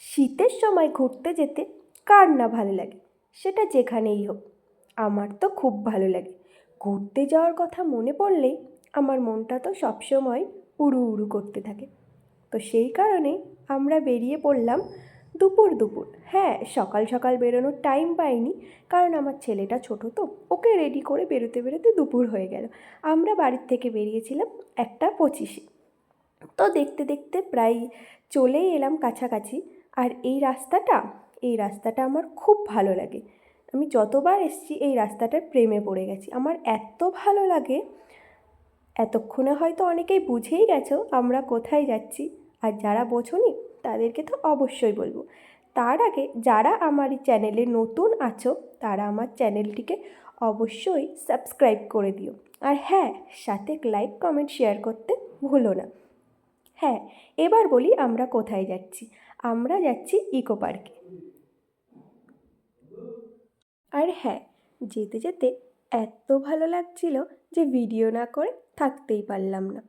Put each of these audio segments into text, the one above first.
শীতের সময় ঘুরতে যেতে কার না ভালো লাগে? সেটা যেখানেই হোক। আমার তো খুব ভালো লাগে। ঘুরতে যাওয়ার কথা মনে পড়লেই আমার মনটা তো সবসময় উড়ু উড়ু করতে থাকে। তো সেই কারণে আমরা বেরিয়ে পড়লাম দুপুর দুপুর। হ্যাঁ সকাল সকাল বেরোনোর টাইম পাইনি। কারণ আমার ছেলেটা ছোটো তো, ওকে রেডি করে বেরোতে বেরোতে দুপুর হয়ে গেল। আমরা বাড়ির থেকে বেরিয়েছিলাম একটা পঁচিশে। তো দেখতে দেখতে প্রায় চলেই এলাম কাছাকাছি। আর এই রাস্তাটা এই রাস্তাটা আমার খুব ভালো লাগে। আমি যতবার এসেছি, এই রাস্তাটার প্রেমে পড়ে গেছি। আমার এত ভালো লাগে, এতক্ষণে হয়তো অনেকেই বুঝেই গেছো আমরা কোথায় যাচ্ছি। আর যারা বোঝনি, তাদেরকে তো অবশ্যই বলব। তার আগে যারা আমার চ্যানেলে নতুন আছো, তারা আমার চ্যানেলটিকে অবশ্যই সাবস্ক্রাইব করে দিও। আর হ্যাঁ সাথে লাইক, কমেন্ট, শেয়ার করতে ভুলো না। হ্যাঁ এবার বলি আমরা কোথায় যাচ্ছি। আমরা যাচ্ছি ইকো পার্কে। আর হ্যাঁ যেতে যেতে এত ভালো লাগছিল যে ভিডিও না করে থাকতেই পারলাম না।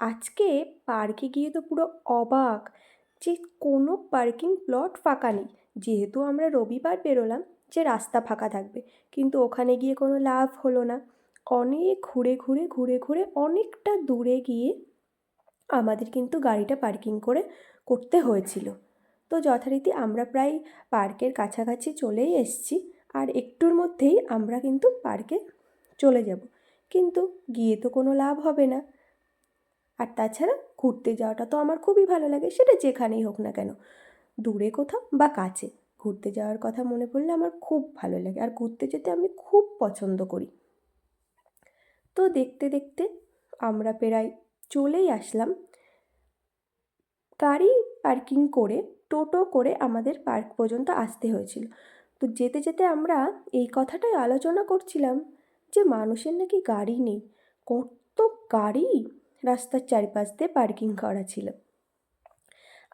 আজকে পার্কে গিয়ে তো পুরো অবাক যে কোনো পার্কিং প্লট ফাঁকা নেই। যেহেতু আমরা রবিবার বেরোলাম যে রাস্তা ফাঁকা থাকবে, কিন্তু ওখানে গিয়ে কোনো লাভ হলো না। অনেক ঘুরে ঘুরে ঘুরে ঘুরে অনেকটা দূরে গিয়ে আমাদের কিন্তু গাড়িটা পার্কিং করে করতে হয়েছিল। তো যথারীতি আমরা প্রায় পার্কের কাছাকাছি চলেই এসেছি আর একটুর মধ্যেই আমরা কিন্তু পার্কে চলে যাব। কিন্তু গিয়ে তো কোনো লাভ হবে না। আর তাছাড়া ঘুরতে যাওয়াটা তো আমার খুবই ভালো লাগে, সেটা যেখানেই হোক না কেন। দূরে কোথাও বা কাছে ঘুরতে যাওয়ার কথা মনে পড়লে আমার খুব ভালো লাগে আর ঘুরতে যেতে আমি খুব পছন্দ করি। তো দেখতে দেখতে আমরা প্রায় চলেই আসলাম। গাড়ি পার্কিং করে, টোটো করে আমাদের পার্ক পর্যন্ত আসতে হয়েছিল। তো যেতে যেতে আমরা এই কথাটাই আলোচনা করছিলাম যে মানুষের নাকি গাড়ি নেই। কত গাড়ি রাস্তার চারিপাশ দিয়ে পার্কিং করা ছিল।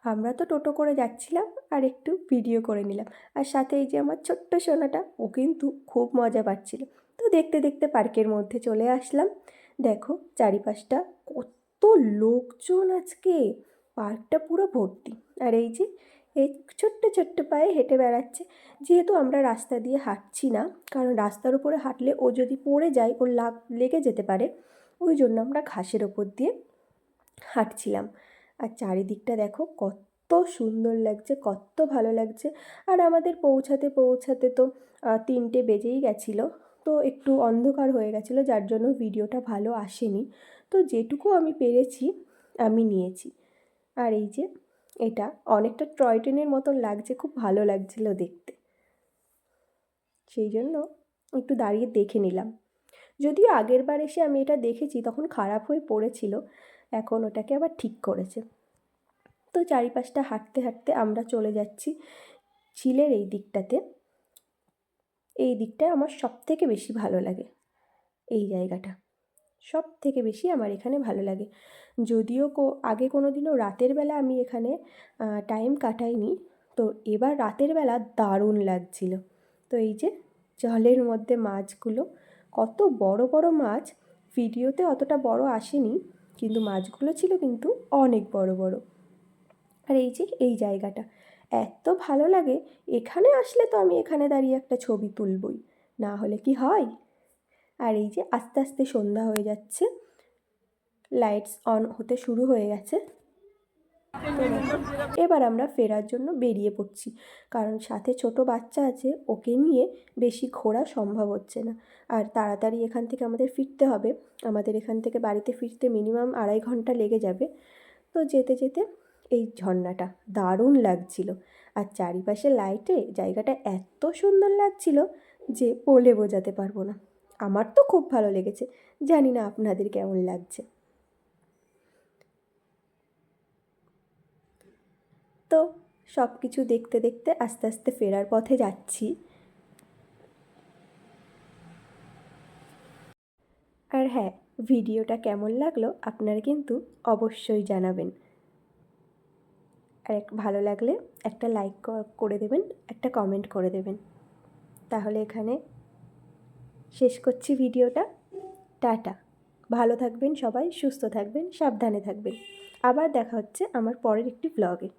আমরা তো টোটো করে যাচ্ছিলাম আর একটু ভিডিও করে নিলাম। আর সাথে এই যে আমার ছোট্ট সোনাটা, ও কিন্তু খুব মজা পাচ্ছিল। তো দেখতে দেখতে পার্কের মধ্যে চলে আসলাম। দেখো, চারিপাশটা কত লোকজন আজকে? পার্কটা পুরো ভর্তি। আর এই যে, এই ছোট্ট ছোট্ট পায়ে হেঁটে বেড়াচ্ছে। যেহেতু আমরা রাস্তা দিয়ে হাঁটছি না, কারণ রাস্তার উপরে হাঁটলে ও যদি পড়ে যায়, ওর লাগ লেগে যেতে পারে। ওই জন্য আমরা ঘাসের ওপর দিয়ে হাঁটছিলাম। আর চারিদিকটা দেখো, কত সুন্দর লাগছে, কত ভালো লাগছে। আর আমাদের পৌঁছাতে পৌঁছাতে তো তিনটে বেজেই গেছিল। তো একটু অন্ধকার হয়ে গেছিল, যার জন্য ভিডিওটা ভালো আসেনি। তো যেটুকু আমি পেরেছি, আমি নিয়েছি। আর এই যে, এটা অনেকটা টয় ট্রেনের মতন লাগছে, খুব ভালো লাগছিল দেখতে। সেই জন্য একটু দাঁড়িয়ে দেখে নিলাম। যদিও আগের বার এসে আমি এটা দেখেছি, তখন খারাপ হয়ে পড়েছিল, এখন ওটাকে আবার ঠিক করেছে। তো চারিপাশটা হাঁটতে হাঁটতে আমরা চলে যাচ্ছি ঝিলের এই দিকটাতে। এই দিকটায় আমার সব থেকে বেশি ভালো লাগে, এই জায়গাটা। সব থেকে বেশি আমার এখানে ভালো লাগে। যদিও কো, আগে কোনো দিনও রাতের বেলা আমি এখানে টাইম কাটাইনি। তো এবার রাতের বেলা দারুণ লাগছিল। তো এই যে জলের মধ্যে মাছগুলো, কত বড় বড় মাছ, ভিডিওতে অতটা বড় আসেনি, কিন্তু মাছগুলো ছিল কিন্তু অনেক বড় বড়। আর এই যে এই জায়গাটা, এত ভালো লাগে, এখানে আসলে তো আমি এখানে দাঁড়িয়ে একটা ছবি তুলবই। না হলে কি হয়? আর এই যে আস্তে আস্তে সন্ধ্যা হয়ে যাচ্ছে লাইটস অন হতে শুরু হয়ে গেছে। এবার আমরা ফেরার জন্য বেরিয়ে পড়ছি, কারণ সাথে ছোট বাচ্চা আছে, ওকে নিয়ে বেশি ঘোরা সম্ভব হচ্ছে না। আর তাড়াতাড়ি এখান থেকে আমাদের ফিরতে হবে। আমাদের এখান থেকে বাড়িতে ফিরতে মিনিমাম আড়াই ঘণ্টা লেগে যাবে। তো যেতে যেতে এই ঝর্ণাটা দারুণ লাগছিল। আর চারিপাশে লাইটে জায়গাটা এত সুন্দর লাগছিল যে বলে বোঝাতে পারব না। আমার তো খুব ভালো লেগেছে। জানি না আপনাদের কেমন লাগছে। তো সব কিছু দেখতে দেখতে আস্তে আস্তে ফেরার পথে যাচ্ছি। আর হ্যাঁ ভিডিওটা কেমন লাগল আপনারা কিন্তু অবশ্যই জানাবেন। আর এক, ভালো লাগলে একটা লাইক করে দেবেন, একটা কমেন্ট করে দেবেন। তাহলে এখানে শেষ করছি ভিডিওটা। টাটা। ভালো থাকবেন সবাই, সুস্থ থাকবেন, সাবধানে থাকবেন। আবার দেখা হচ্ছে আমার পরের একটি ব্লগে